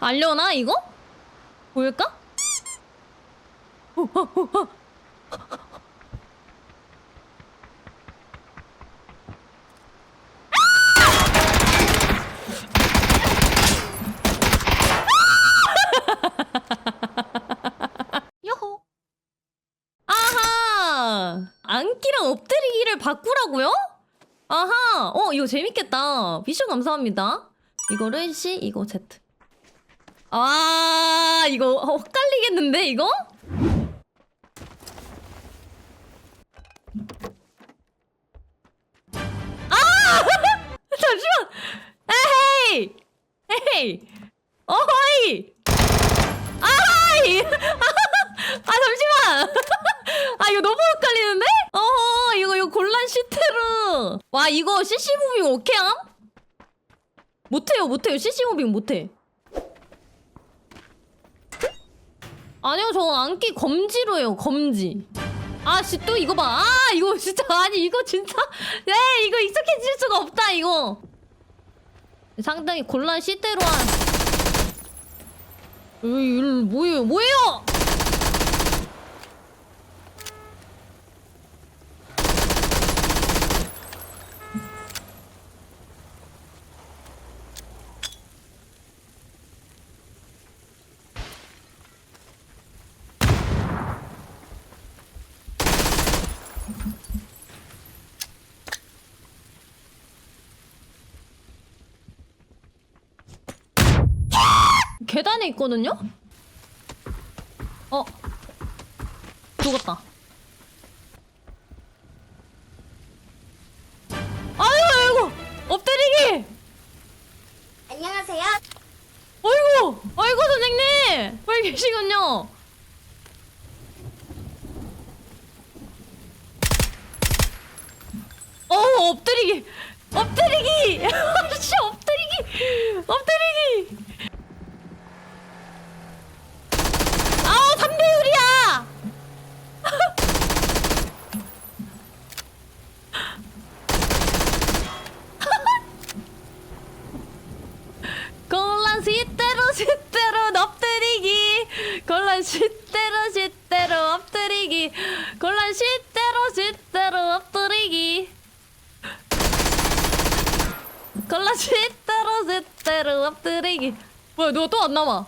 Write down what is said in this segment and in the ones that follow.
알려나 이거? 보일까? 어, 어, 어, 어. 요호. 아하! 안기랑 엎드리기를 바꾸라고요? 아하! 어, 이거 재밌겠다. 미션 감사합니다. 이거 를 C, 이거 Z. 아, 이거 헷갈리겠는데, 이거? 아! 잠시만! 에헤이! 에헤이! 어허이! 아하이! 아, 잠시만! 아, 이거 너무 헷갈리는데? 어허, 이거, 이거 곤란 시테르. 와, 이거 CC 무빙 오케이함? 못해요, 못해요. CC 무빙 못해. 아니요, 저 안기 검지로 해요, 검지. 아, 씨, 또 이거 봐. 아, 이거 진짜, 아니, 이거 진짜. 네, 이거 익숙해질 수가 없다, 이거. 상당히 곤란 시대로 한. 으이, 일 뭐예요, 뭐예요? 계단에 있거든요? 어. 죽었다. 아이고, 아이고! 엎드리기! 안녕하세요. 아이고! 아이고, 선생님! 여기 계시군요. 어, 엎드리기! 엎드리기! 씨, 엎드리기! 엎드리기! 아우, 3배율이야! 곤란 시대로 시대로 엎드리기 곤란 시대로 시대로 엎드리기. 곤란 시대로 시대로 엎드리기. 곤란 시대로 시대로 엎드리기. 뭐야 누가 또 안 남아?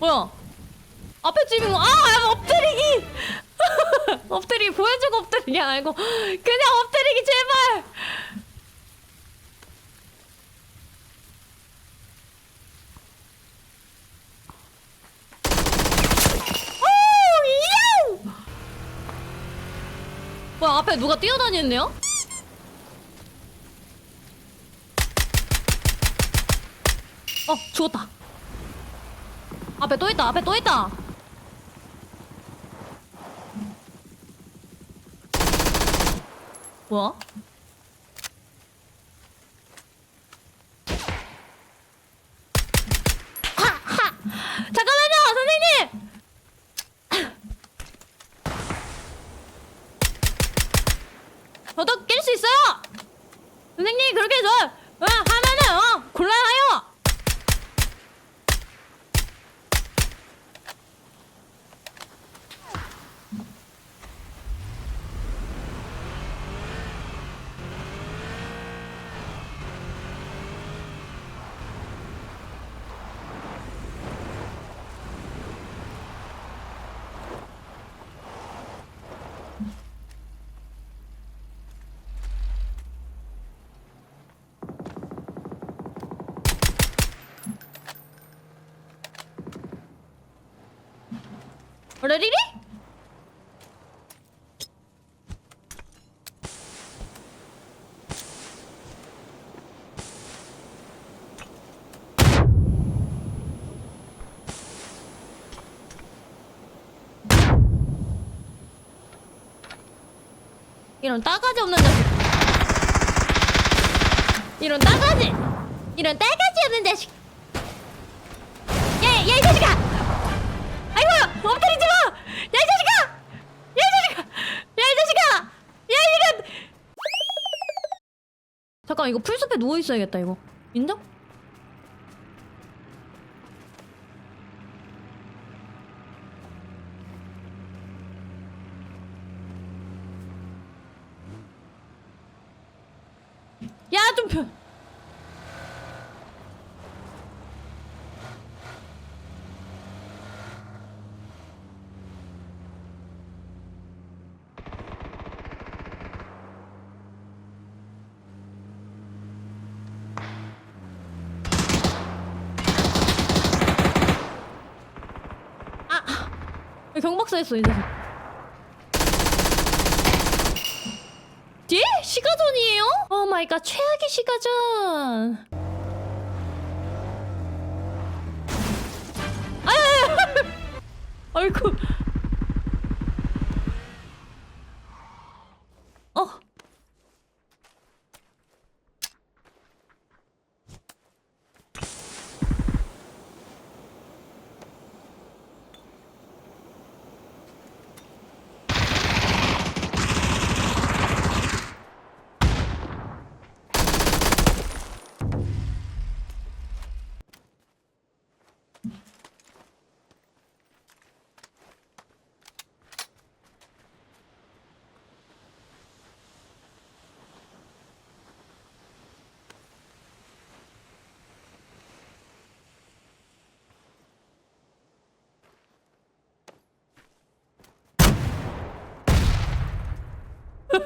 뭐야? 앞에 집인 거, 아, 아, 엎드리기! 엎드리기, 보여주고 엎드리기 아니고, 그냥 엎드리기, 제발! 오, 이야우! 뭐야, 앞에 누가 뛰어다니는데요? 어, 죽었다. 앞에 또 있다, 앞에 또 있다! 뭐야? 하! 하! 잠깐만요, 선생님! 저도 깰 수 있어요! 선생님, 그렇게 저, 어, 하면은, 어, 곤란해요! 어레리리? 이런 따가지 없는 자식. 이런 따가지. 이런 따가지 없는 자식. 이거 풀숲에 누워 있어야겠다 이거. 인정? 야 좀 별. 경박사였어 이제. 뒤? 예? 시가전이에요? 오 마이 갓 최악의 시가전 아이고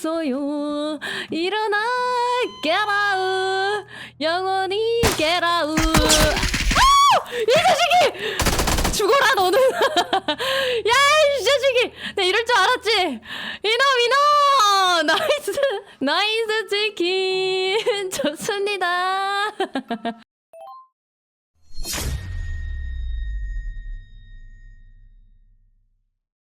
있어요. 일어나 깨라우. 영원히 깨라우. 아! 이 자식이! 죽어라 너는. 야이 자식이! 내 이럴 줄 알았지? 이놈 이놈! 나이스 나이스 치킨. 좋습니다.